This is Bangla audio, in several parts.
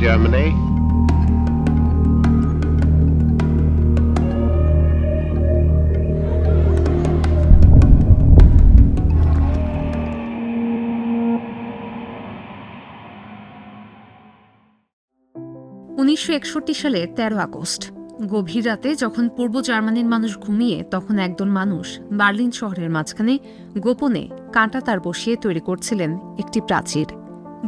Germany. উনিশশো সালের তেরো আগস্ট গভীর রাতে যখন পূর্ব জার্মানির মানুষ ঘুমিয়ে তখন একদল মানুষ বার্লিন শহরের মাঝখানে গোপনে কাঁটা তার বসিয়ে তৈরি করছিলেন একটি প্রাচীর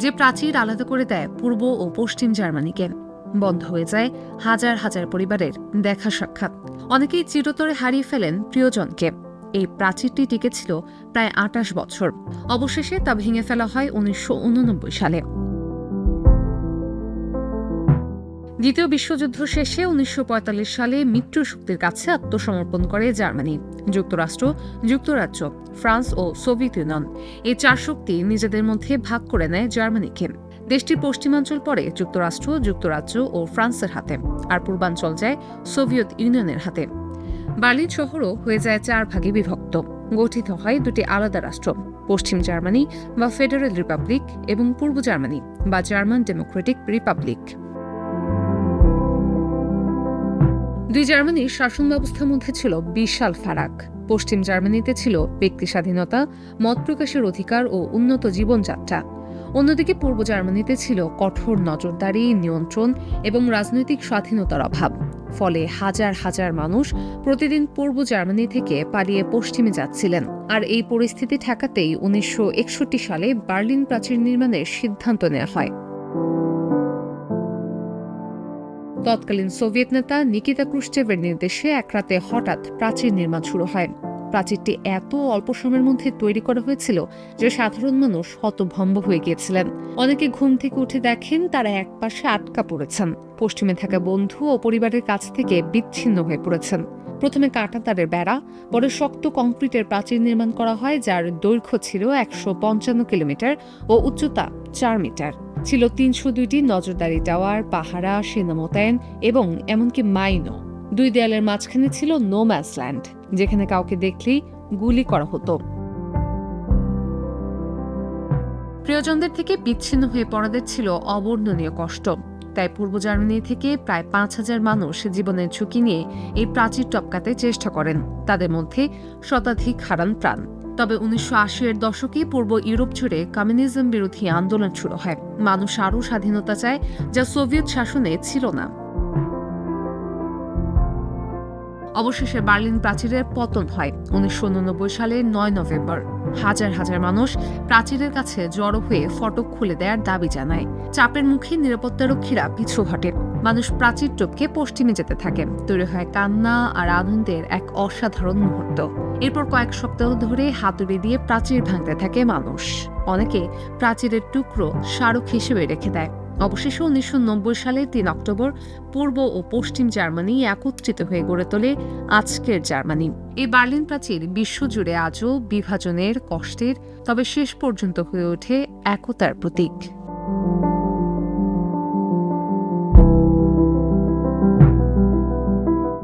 যে প্রাচীর আলাদা করে দেয় পূর্ব ও পশ্চিম জার্মানিকে। বন্ধ হয়ে যায় হাজার হাজার পরিবারের দেখা সাক্ষাৎ। অনেকেই চিরতরে হারিয়ে ফেলেন প্রিয়জনকে। এই প্রাচীরটি টিকেছিল প্রায় আটাশ বছর। অবশেষে তা ভেঙে ফেলা হয় উনিশশো উননব্বই সালে। দ্বিতীয় বিশ্বযুদ্ধ শেষে উনিশশো পঁয়তাল্লিশ সালে মিত্র শক্তির কাছে আত্মসমর্পণ করে জার্মানি, যুক্তরাষ্ট্র, যুক্তরাজ্য, ফ্রান্স ও সোভিয়েত ইউনিয়ন। এই চার শক্তি নিজেদের মধ্যে ভাগ করে নেয় জার্মানিকে। দেশটির পশ্চিমাঞ্চল পড়ে যুক্তরাষ্ট্র, যুক্তরাজ্য ও ফ্রান্সের হাতে, আর পূর্বাঞ্চল যায় সোভিয়েত ইউনিয়নের হাতে। বার্লিন শহরও হয়ে যায় চার ভাগে বিভক্ত। গঠিত হয় দুটি আলাদা রাষ্ট্র, পশ্চিম জার্মানি বা ফেডারেল রিপাবলিক এবং পূর্ব জার্মানি বা জার্মান ডেমোক্রেটিক রিপাবলিক। দুই জার্মানির শাসন ব্যবস্থার মধ্যে ছিল বিশাল ফারাক। পশ্চিম জার্মানিতে ছিল ব্যক্তি স্বাধীনতা, মত প্রকাশের অধিকার ও উন্নত জীবনযাত্রা। অন্যদিকে পূর্ব জার্মানিতে ছিল কঠোর নজরদারি, নিয়ন্ত্রণ এবং রাজনৈতিক স্বাধীনতার অভাব। ফলে হাজার হাজার মানুষ প্রতিদিন পূর্ব জার্মানি থেকে পালিয়ে পশ্চিমে যাচ্ছিলেন। আর এই পরিস্থিতি ঠেকাতেই উনিশশো একষট্টি সালে বার্লিন প্রাচীর নির্মাণের সিদ্ধান্ত নেওয়া হয়। তৎকালীন সোভিয়েত নেতা নিকিতা ক্রুশ্চেভের নির্দেশে এক রাতে হঠাৎ প্রাচীর নির্মাণ শুরু হয়। প্রাচীরটি এত অল্প সময়ের মধ্যে তৈরি করা হয়েছিল যে সাধারণ মানুষ হতভম্ব হয়ে গিয়েছিলেন। অনেকে ঘুম থেকে উঠে দেখেন তারা একপাশে আটকা পড়েছেন। পশ্চিমে থাকা বন্ধু ও পরিবারের কাছ থেকে বিচ্ছিন্ন হয়ে পড়েছেন। প্রথমে কাঁটা তারের বেড়া, পরে শক্ত কংক্রিটের প্রাচীর নির্মাণ করা হয়, যার দৈর্ঘ্য ছিল একশো পঞ্চান্ন কিলোমিটার ও উচ্চতা চার মিটার। ছিল তিনশো দুইটি নজরদারি টাওয়ার, পাহারা সেনা মোতায়েন এবং এমনকি মাইনও। দুই দেয়ালের মাঝখানে ছিল নো ল্যান্ড যেখানে কাউকে দেখলেই গুলি করা হতো। প্রিয়জনদের থেকে বিচ্ছিন্ন হয়ে পড়াদের ছিল অবর্ণনীয় কষ্ট। তাই পূর্ব জার্মানি থেকে প্রায় পাঁচ হাজার মানুষ জীবনের ঝুঁকি নিয়ে এই প্রাচীর টপকাতে চেষ্টা করেন। তাদের মধ্যে শতাধিক হারান প্রাণ। তবে উনিশশো এর দশকে পূর্ব ইউরোপ জুড়ে কমিউনিজম বিরোধী আন্দোলন শুরু হয়। মানুষ আরও স্বাধীনতা চায় যা সোভিয়েত শাসনে ছিল না। অবশেষে বার্লিন প্রাচীরের পতন হয় উনিশশো উননব্বই সালের নয় নভেম্বর। হাজার হাজার মানুষ প্রাচীরের কাছে জড়ো হয়ে ফটক খুলে দেওয়ার দাবি জানায়। চাপের মুখে নিরাপত্তারক্ষীরা পিছু হটে। মানুষ প্রাচীর টপকে পশ্চিমে যেতে থাকে। তৈরি হয় কান্না আর আনন্দের এক অসাধারণ মুহূর্ত। এরপর কয়েক সপ্তাহ ধরে হাতুড়ি দিয়ে প্রাচীর ভাঙতে থাকে মানুষ। অনেকে প্রাচীরের টুকরো স্মারক হিসেবে রেখে দেয়। অবশেষে উনিশশো নব্বই সালের তিন অক্টোবর পূর্ব ও পশ্চিম জার্মানি একত্রিত হয়ে গড়ে তোলে আজকের জার্মানি। এই বার্লিন প্রাচীর বিশ্বজুড়ে আজও বিভাজনের কষ্টের, তবে শেষ পর্যন্ত হয়ে ওঠে একতার প্রতীক।